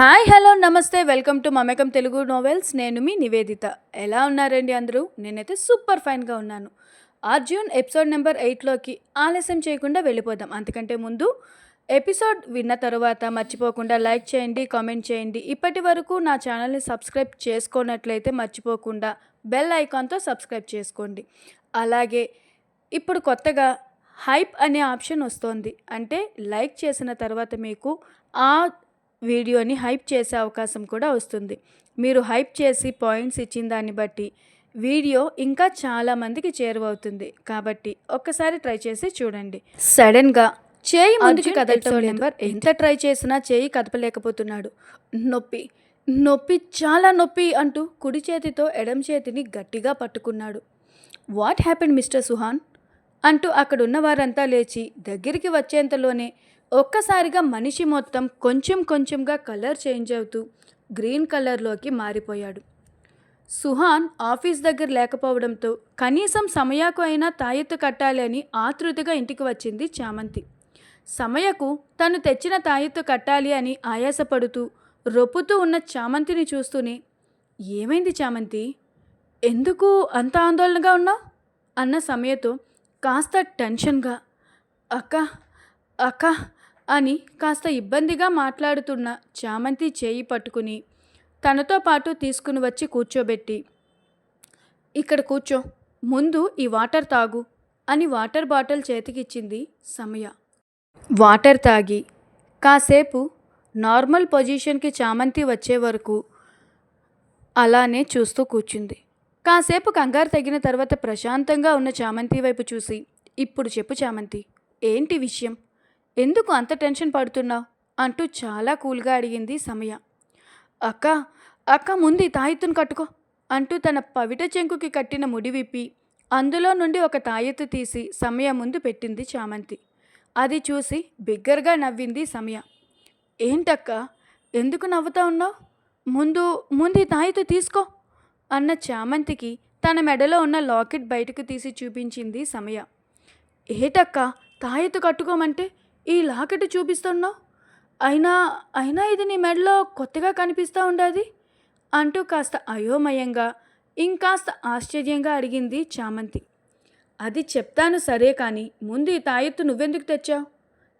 Hi hello నమస్తే welcome to Mamekam Telugu novels. నేను మీ నివేదిత. ఎలా ఉన్నారండి అందరూ? నేనైతే సూపర్ ఫైన్గా ఉన్నాను. అర్జున్ ఎపిసోడ్ నెంబర్ ఎయిట్లోకి ఆలస్యం చేయకుండా వెళ్ళిపోదాం. అంతకంటే ముందు ఎపిసోడ్ విన్న తర్వాత మర్చిపోకుండా లైక్ చేయండి కామెంట్ చేయండి. ఇప్పటి వరకు నా ఛానల్ని సబ్స్క్రైబ్ చేసుకున్నట్లయితే మర్చిపోకుండా బెల్ ఐకాన్తో సబ్స్క్రైబ్ చేసుకోండి. అలాగే ఇప్పుడు కొత్తగా హైప్ అనే ఆప్షన్ వస్తోంది. అంటే లైక్ చేసిన తర్వాత మీకు ఆ వీడియోని హైప్ చేసే అవకాశం కూడా వస్తుంది. మీరు హైప్ చేసి పాయింట్స్ ఇచ్చిన దాన్ని బట్టి వీడియో ఇంకా చాలా మందికి చేరువవుతుంది. కాబట్టి ఒక్కసారి ట్రై చేసి చూడండి. సడన్గా చేయి ముందుకి కదలటం నెంబర్ ఎంత ట్రై చేసినా చేయి కదపలేకపోతున్నాడు. నొప్పి నొప్పి చాలా నొప్పి అంటూ కుడి చేతితో ఎడం చేతిని గట్టిగా పట్టుకున్నాడు. What happened Mister Suhan? అంటూ అక్కడున్న వారంతా లేచి దగ్గరికి వచ్చేంతలోనే ఒక్కసారిగా మనిషి మొత్తం కొంచెం కొంచెంగా కలర్ చేంజ్ అవుతూ గ్రీన్ కలర్లోకి మారిపోయాడు. సుహాన్ ఆఫీస్ దగ్గర లేకపోవడంతో కనీసం సమయాకు అయినా తాయెత్తు కట్టాలి అని ఆతృతగా ఇంటికి వచ్చింది చామంతి. సమయకు తను తెచ్చిన తాయెత్తు కట్టాలి అని ఆయాసపడుతూ రొప్పుతూ ఉన్న చామంతిని చూస్తూనే ఏమైంది చామంతి? ఎందుకు అంత ఆందోళనగా ఉన్నావు? అన్న సమయతో కాస్త టెన్షన్గా అక్క అక్క అని కాస్త ఇబ్బందిగా మాట్లాడుతున్న చామంతి చేయి పట్టుకుని తనతో పాటు తీసుకుని వచ్చి కూర్చోబెట్టి ఇక్కడ కూర్చో ముందు ఈ వాటర్ తాగు అని వాటర్ బాటిల్ చేతికిచ్చింది సమయ. వాటర్ తాగి కాసేపు నార్మల్ పొజిషన్కి చామంతి వచ్చే వరకు అలానే చూస్తూ కూర్చుంది. కాసేపు కంగారు తగిన తర్వాత ప్రశాంతంగా ఉన్న చామంతి వైపు చూసి ఇప్పుడు చెప్పు చామంతి ఏంటి విషయం? ఎందుకు అంత టెన్షన్ పడుతున్నావు? అంటూ చాలా కూల్గా అడిగింది సమయ. అక్క అక్క ముందు ఈ తాయెత్తును కట్టుకో అంటూ తన పవిట చెంకుకి కట్టిన ముడి విప్పి అందులో నుండి ఒక తాయెత్తు తీసి సమయ ముందు పెట్టింది చామంతి. అది చూసి బిగ్గరగా నవ్వింది సమయ. ఏంటక్క ఎందుకు నవ్వుతా ఉన్నావు? ముందు ముందు ఈ తాయెత్తు తీసుకో అన్న చామంతికి తన మెడలో ఉన్న లాకెట్ బయటకు తీసి చూపించింది సమయ. ఏటక్క తాయెత్తు కట్టుకోమంటే ఈ లాకెట్ చూపిస్తున్నావు అయినా అయినా ఇది నీ మెడలో కొత్తగా కనిపిస్తూ ఉండాది? అంటూ కాస్త అయోమయంగా ఇంకాస్త ఆశ్చర్యంగా అడిగింది చామంతి. అది చెప్తాను సరే కానీ ముందు ఈ తాయెత్తు నువ్వెందుకు తెచ్చావు?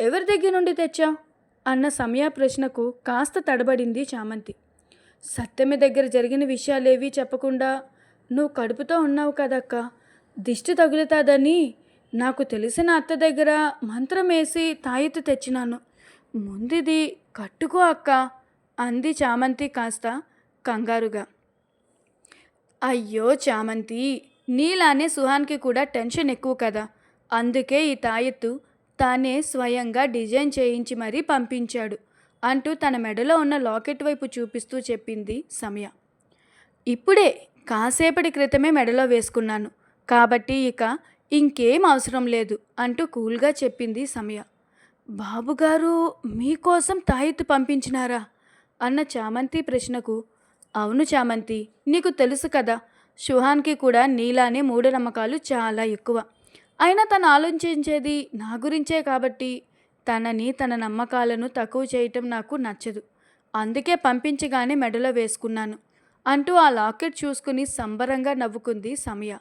ఎవరి దగ్గర నుండి తెచ్చావు? అన్న సమయ ప్రశ్నకు కాస్త తడబడింది చామంతి. సత్యమి దగ్గర జరిగిన విషయాలేవీ చెప్పకుండా నువ్వు కడుపుతో ఉన్నావు కదక్క? దిష్టి తగులుతాదని నాకు తెలిసిన అత్త దగ్గర మంత్రం వేసి తాయెత్తు తెచ్చినాను. ముందిది కట్టుకో అక్క అంది చామంతి కాస్త కంగారుగా. అయ్యో చామంతి నీలానే సుహాన్కి కూడా టెన్షన్ ఎక్కువ కదా. అందుకే ఈ తాయెత్తు తానే స్వయంగా డిజైన్ చేయించి మరీ పంపించాడు అంటూ తన మెడలో ఉన్న లాకెట్ వైపు చూపిస్తూ చెప్పింది సమయ. ఇప్పుడే కాసేపటి క్రితమే మెడలో వేసుకున్నాను. కాబట్టి ఇక ఇంకేం అవసరం లేదు అంటూ కూల్గా చెప్పింది సమయ. బాబుగారు మీకోసం తాయెత్తు పంపించినారా? అన్న చామంతి ప్రశ్నకు. అవును చామంతి నీకు తెలుసు కదా షుహాన్కి కూడా నీలానే మూఢనమ్మకాలు చాలా ఎక్కువ. అయినా తను ఆలోచించేది నా గురించే కాబట్టి తనని తన నమ్మకాలను తక్కువ చేయటం నాకు నచ్చదు. అందుకే పంపించగానే మెడలో వేసుకున్నాను అంటూ ఆ లాకెట్ చూసుకుని సంబరంగా నవ్వుకుంది సమయ.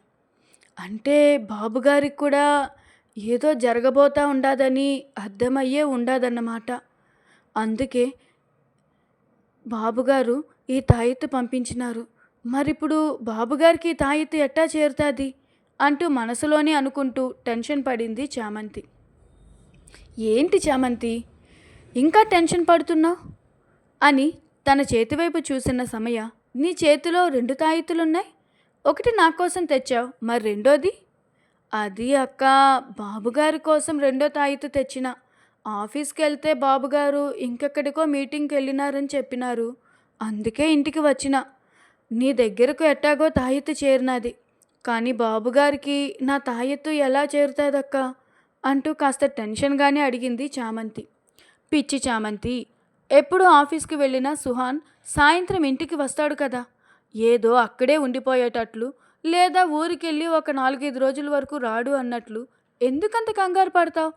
అంటే బాబుగారికి కూడా ఏదో జరగబోతా ఉండాదని అర్థమయ్యే ఉండదన్నమాట. అందుకే బాబుగారు ఈ తాయిత్తు పంపించినారు. మరిప్పుడు బాబుగారికి ఈ తాయిత్తు ఎట్టా చేరుతుంది? అంటూ మనసులోనే అనుకుంటూ టెన్షన్ పడింది చామంతి. ఏంటి చామంతి? ఇంకా టెన్షన్ పడుతున్నావు? అని తన చేతివైపు చూసిన సమయ నీ చేతిలో రెండు తాయెత్తులున్నాయి? ఒకటి నా కోసం తెచ్చావు మరి రెండోది? అది అక్క బాబుగారి కోసం రెండో తాయెత్తు తెచ్చిన. ఆఫీస్కి వెళ్తే బాబుగారు ఇంకెక్కడికో మీటింగ్కి వెళ్ళినారని చెప్పినారు. అందుకే ఇంటికి వచ్చిన. నీ దగ్గరకు ఎట్టాగో తాయెత్తు చేరినది. కానీ బాబుగారికి నా తాయెత్తు ఎలా చేరుతుందక్క? అంటూ కాస్త టెన్షన్గానే అడిగింది చామంతి. పిచ్చి చామంతి ఎప్పుడు ఆఫీస్కి వెళ్ళినా సుహాన్ సాయంత్రం ఇంటికి వస్తాడు కదా. ఏదో అక్కడే ఉండిపోయేటట్లు లేదా ఊరికెళ్ళి ఒక నాలుగైదు రోజుల వరకు రాడు అన్నట్లు ఎందుకంత కంగారు పడతావు?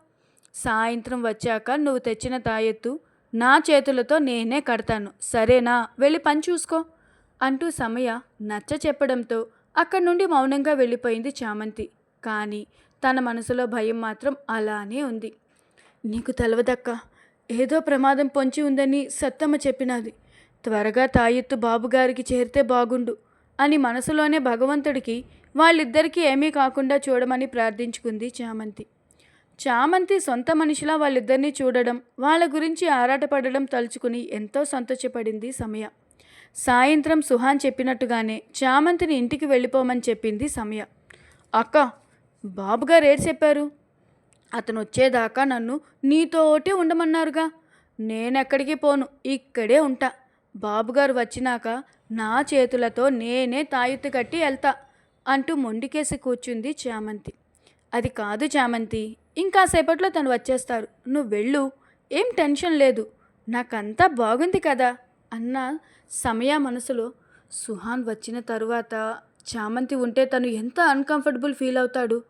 సాయంత్రం వచ్చాక నువ్వు తెచ్చిన తాయెత్తు నా చేతులతో నేనే కడతాను. సరేనా? వెళ్ళి పని చూసుకో అంటూ సమయ నచ్చ చెప్పడంతో అక్కడి నుండి మౌనంగా వెళ్ళిపోయింది చామంతి. కానీ తన మనసులో భయం మాత్రం అలానే ఉంది. నీకు తెలవదక్క ఏదో ప్రమాదం పొంచి ఉందని సత్తమ్మ చెప్పినది. త్వరగా తాయెత్తు బాబుగారికి చేరితే బాగుండు అని మనసులోనే భగవంతుడికి వాళ్ళిద్దరికీ ఏమీ కాకుండా చూడమని ప్రార్థించుకుంది చామంతి. చామంతి సొంత మనిషిలా వాళ్ళిద్దరినీ చూడడం వాళ్ళ గురించి ఆరాటపడడం తలుచుకుని ఎంతో సంతోషపడింది సమయ. సాయంత్రం సుహాన్ చెప్పినట్టుగానే చామంతిని ఇంటికి వెళ్ళిపోమని చెప్పింది సమయ. అక్క బాబుగారు ఏడు చెప్పారు? అతను వచ్చేదాకా నన్ను నీతోటే ఉండమన్నారుగా. నేనెక్కడికి పోను ఇక్కడే ఉంటా. బాబుగారు వచ్చినాక నా చేతులతో నేనే తాయుత్తు కట్టి వెళ్తా అంటూ మొండికేసి కూర్చుంది చామంతి. అది కాదు చామంతి ఇంకాసేపట్లో తను వచ్చేస్తారు. నువ్వు వెళ్ళు ఏం టెన్షన్ లేదు నాకంతా బాగుంది కదా అన్న సమయ మనసులో సుహాన్ వచ్చిన తరువాత చామంతి ఉంటే తను ఎంత అన్కంఫర్టబుల్ ఫీల్ అవుతాడు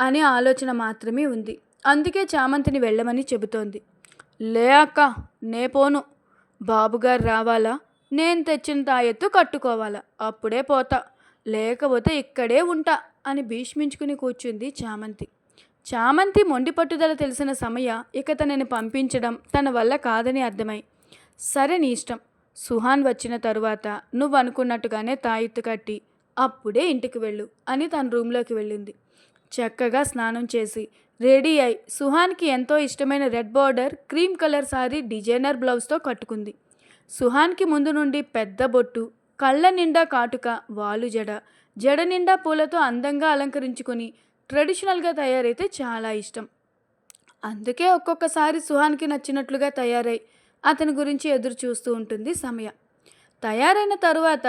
అనే ఆలోచన మాత్రమే ఉంది. అందుకే చామంతిని వెళ్ళమని చెబుతోంది. లే అక్క నే పోను. బాబుగారు రావాలా? నేను తెచ్చిన తాయెత్తు కట్టుకోవాలా? అప్పుడే పోతా. లేకపోతే ఇక్కడే ఉంటా అని భీష్మించుకుని కూర్చుంది చామంతి. చామంతి మొండి పట్టుదల తెలిసిన సమయ ఇక తనని పంపించడం తన వల్ల కాదని అర్థమై సరే నీ ఇష్టం. సుహాన్ వచ్చిన తరువాత నువ్వు అనుకున్నట్టుగానే తాయెత్తు కట్టి అప్పుడే ఇంటికి వెళ్ళు అని తన రూమ్లోకి వెళ్ళింది. చక్కగా స్నానం చేసి రెడీ అయి సుహాన్కి ఎంతో ఇష్టమైన red border cream colour sari designer బ్లౌజ్తో కట్టుకుంది. సుహాన్కి ముందు నుండి పెద్ద బొట్టు కళ్ళ నిండా కాటుక వాలు జడ జడ నిండా పూలతో అందంగా అలంకరించుకొని ట్రెడిషనల్గా తయారైతే చాలా ఇష్టం. అందుకే ఒక్కొక్కసారి సుహాన్కి నచ్చినట్లుగా తయారై అతని గురించి ఎదురు చూస్తూ ఉంటుంది సమయ. తయారైన తరువాత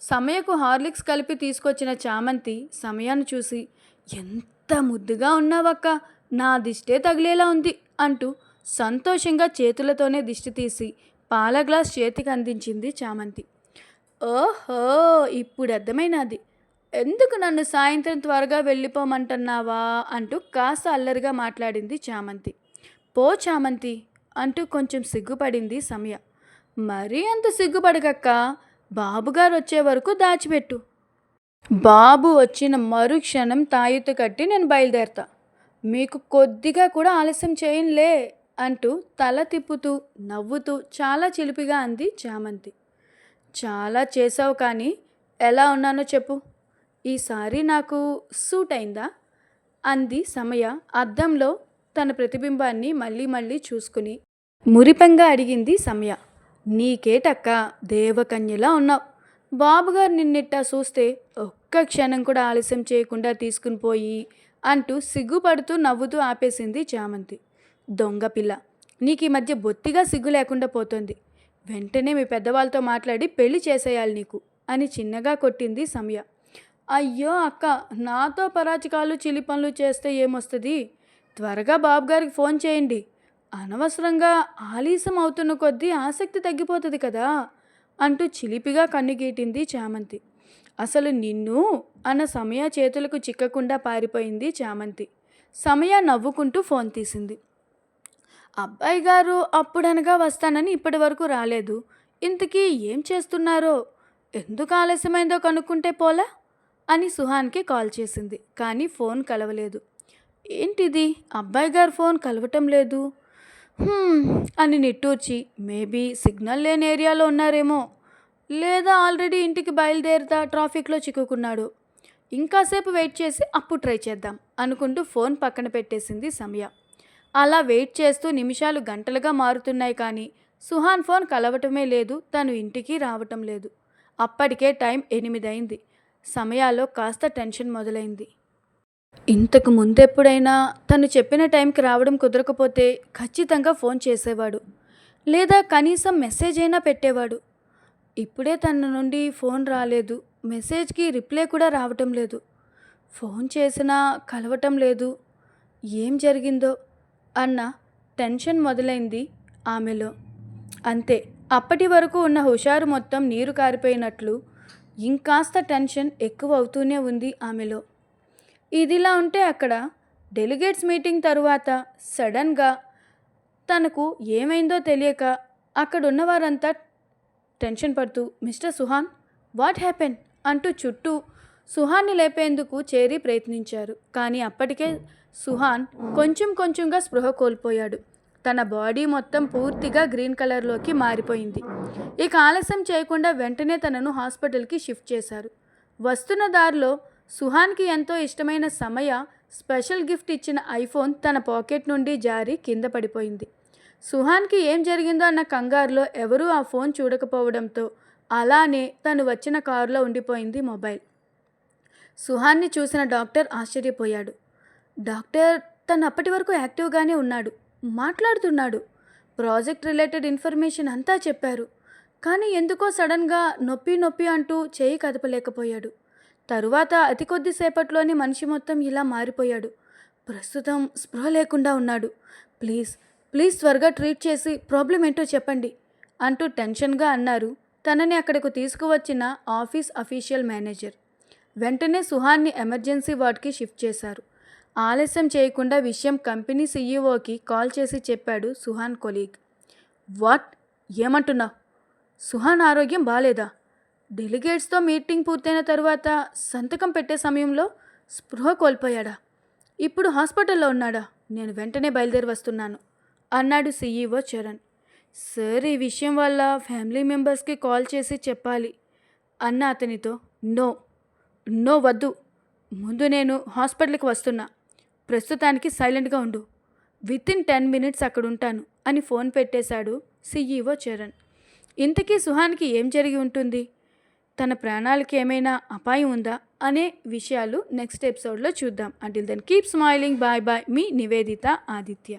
సమయకు హార్లిక్స్ కలిపి తీసుకొచ్చిన చామంతి సమయాన్ని చూసి ఎంత ముద్దుగా ఉన్నావక్క? నా దిష్టే తగిలేలా ఉంది అంటూ సంతోషంగా చేతులతోనే దిష్టి తీసి పాల గ్లాస్ చేతికి అందించింది చామంతి. ఓహో ఇప్పుడు అర్థమైనది ఎందుకు నన్ను సాయంత్రం త్వరగా వెళ్ళిపోమంటున్నావా? అంటూ కాస్త అల్లరిగా మాట్లాడింది చామంతి. పో చామంతి అంటూ కొంచెం సిగ్గుపడింది సమయ. మరీ అంత సిగ్గుపడకక్క. బాబుగారు వచ్చే వరకు దాచిపెట్టు. బాబు వచ్చిన మరుక్షణం తాయెత్తు కట్టి నేను బయలుదేరతా. మీకు కొద్దిగా కూడా ఆలస్యం చేయంలే అంటూ తల తిప్పుతూ నవ్వుతూ చాలా చిలిపిగా అంది చామంతి. చాలా చేసావు కానీ ఎలా ఉన్నానో చెప్పు. ఈసారి నాకు సూట్ అయిందా? అంది సమయ అద్దంలో తన ప్రతిబింబాన్ని మళ్ళీ మళ్ళీ చూసుకుని మురిపంగా అడిగింది సమయ. నీకేటక్క దేవకన్యలా ఉన్నావు? బాబుగారు నిన్నెట్టా చూస్తే ఒక్క క్షణం కూడా ఆలస్యం చేయకుండా తీసుకుని పోయి అంటూ సిగ్గుపడుతూ నవ్వుతూ ఆపేసింది చామంతి. దొంగ పిల్ల నీకు ఈ మధ్య బొత్తిగా సిగ్గు లేకుండా పోతుంది. వెంటనే మీ పెద్దవాళ్ళతో మాట్లాడి పెళ్ళి చేసేయాలి నీకు అని చిన్నగా కొట్టింది సమయ. అయ్యో అక్క నాతో పరాచికాలు చిలి పనులు చేస్తే ఏమొస్తుంది? త్వరగా బాబు గారికి ఫోన్ చేయండి. అనవసరంగా ఆలస్యం అవుతున్న కొద్దీ ఆసక్తి తగ్గిపోతుంది కదా. అంటూ చిలిపిగా కన్నుగీటింది చామంతి. అసలు నిన్ను అన్న సమయ చేతులకు చిక్కకుండా పారిపోయింది చామంతి. సమయ నవ్వుకుంటూ ఫోన్ తీసింది. అబ్బాయి గారు అప్పుడనగా వస్తానని ఇప్పటి వరకు రాలేదు. ఇంతకీ ఏం చేస్తున్నారో? ఎందుకు ఆలస్యమైందో కనుక్కుంటే పోలా? అని సుహాన్కి కాల్ చేసింది. కానీ ఫోన్ కలవలేదు. ఏంటిది? అబ్బాయి గారు ఫోన్ కలవటం లేదు. అని నిట్టూర్చి మేబీ సిగ్నల్ లేని ఏరియాలో ఉన్నారేమో. లేదా ఆల్రెడీ ఇంటికి బయలుదేరుతా ట్రాఫిక్లో చిక్కుకున్నాడు. ఇంకాసేపు వెయిట్ చేసి అప్పుడు ట్రై చేద్దాం అనుకుంటూ ఫోన్ పక్కన పెట్టేసింది సమయ. అలా వెయిట్ చేస్తూ నిమిషాలు గంటలుగా మారుతున్నాయి కానీ సుహాన్ ఫోన్ కలవటమే లేదు తను ఇంటికి రావటం లేదు. అప్పటికే టైం ఎనిమిది అయింది సమయాల్లో కాస్త టెన్షన్ మొదలైంది. ఇంతకు ముందెప్పుడైనా తను చెప్పిన టైంకి రావడం కుదరకపోతే ఖచ్చితంగా ఫోన్ చేసేవాడు. లేదా కనీసం మెసేజ్ అయినా పెట్టేవాడు. ఇప్పుడే తన నుండి ఫోన్ రాలేదు. మెసేజ్కి రిప్లై కూడా రావటం లేదు. ఫోన్ చేసినా కలవటం లేదు. ఏం జరిగిందో? అన్న టెన్షన్ మొదలైంది ఆమెలో. అంతే. అప్పటి వరకు ఉన్న హుషారు మొత్తం నీరు కారిపోయినట్లు ఇంకాస్త టెన్షన్ ఎక్కువ అవుతూనే ఉంది ఆమెలో. ఇదిలా ఉంటే అక్కడ డెలిగేట్స్ మీటింగ్ తరువాత సడన్గా తనకు ఏమైందో తెలియక అక్కడున్న వారంతా టెన్షన్ పడుతూ మిస్టర్ సుహాన్ వాట్ హ్యాపెన్? అంటూ చుట్టూ సుహాన్ని లేపేందుకు చేరి ప్రయత్నించారు. కానీ అప్పటికే సుహాన్ కొంచెం కొంచెంగా స్పృహ కోల్పోయాడు. తన బాడీ మొత్తం పూర్తిగా గ్రీన్ కలర్లోకి మారిపోయింది. ఇక ఆలస్యం చేయకుండా వెంటనే తనను హాస్పిటల్కి షిఫ్ట్ చేశారు. వస్తున్న దారిలో సుహాన్కి ఎంతో ఇష్టమైన సమయ స్పెషల్ గిఫ్ట్ ఇచ్చిన ఐఫోన్ తన పాకెట్ నుండి జారి కింద పడిపోయింది. సుహాన్కి ఏం జరిగిందో అన్న కంగారులో ఎవరూ ఆ ఫోన్ చూడకపోవడంతో అలానే తను వచ్చిన కారులో ఉండిపోయింది మొబైల్. సుహాన్ని చూసిన డాక్టర్ ఆశ్చర్యపోయాడు. డాక్టర్ తను అప్పటి వరకు యాక్టివ్గానే ఉన్నాడు మాట్లాడుతున్నాడు ప్రాజెక్ట్ రిలేటెడ్ ఇన్ఫర్మేషన్ అంతా చెప్పారు కానీ ఎందుకో సడన్గా నొప్పి నొప్పి అంటూ చేయి కదపలేకపోయాడు. తరువాత అతి కొద్దిసేపట్లోనే మనిషి మొత్తం ఇలా మారిపోయాడు. ప్రస్తుతం స్పృహ లేకుండా ఉన్నాడు. ప్లీజ్ ప్లీజ్ త్వరగా ట్రీట్ చేసి ప్రాబ్లం ఏంటో చెప్పండి అంటూ టెన్షన్గా అన్నారు. తనని అక్కడకు తీసుకువచ్చిన ఆఫీస్ అఫీషియల్ మేనేజర్. వెంటనే సుహాన్ని ఎమర్జెన్సీ వార్డ్కి షిఫ్ట్ చేశారు. ఆలస్యం చేయకుండా విషయం కంపెనీ సీఈఓకి కాల్ చేసి చెప్పాడు సుహాన్ కొలీగ్. వాట్? ఏమంటున్నావు? సుహాన్ ఆరోగ్యం బాలేదా? డెలిగేట్స్తో మీటింగ్ పూర్తయిన తర్వాత సంతకం పెట్టే సమయంలో స్పృహ కోల్పోయాడా? ఇప్పుడు హాస్పిటల్లో ఉన్నాడా? నేను వెంటనే బయలుదేరి వస్తున్నాను అన్నాడు సీఈఓ చరణ్. సార్ ఈ విషయం వల్ల ఫ్యామిలీ మెంబర్స్కి కాల్ చేసి చెప్పాలి అన్న అతనితో. నో నో వద్దు. ముందు నేను హాస్పిటల్కి వస్తున్నా. ప్రస్తుతానికి సైలెంట్గా ఉండు. విత్ ఇన్ టెన్ మినిట్స్ అక్కడ ఉంటాను అని ఫోన్ పెట్టేశాడు సీఈఓ చరణ్. ఇంతకీ సుహాన్కి ఏం జరిగి ఉంటుంది? తన ప్రాణాలకి ఏమైనా అపాయం ఉందా అనే విషయాలు నెక్స్ట్ ఎపిసోడ్లో చూద్దాం. Until then keep smiling bye bye మీ నివేదిత ఆదిత్య.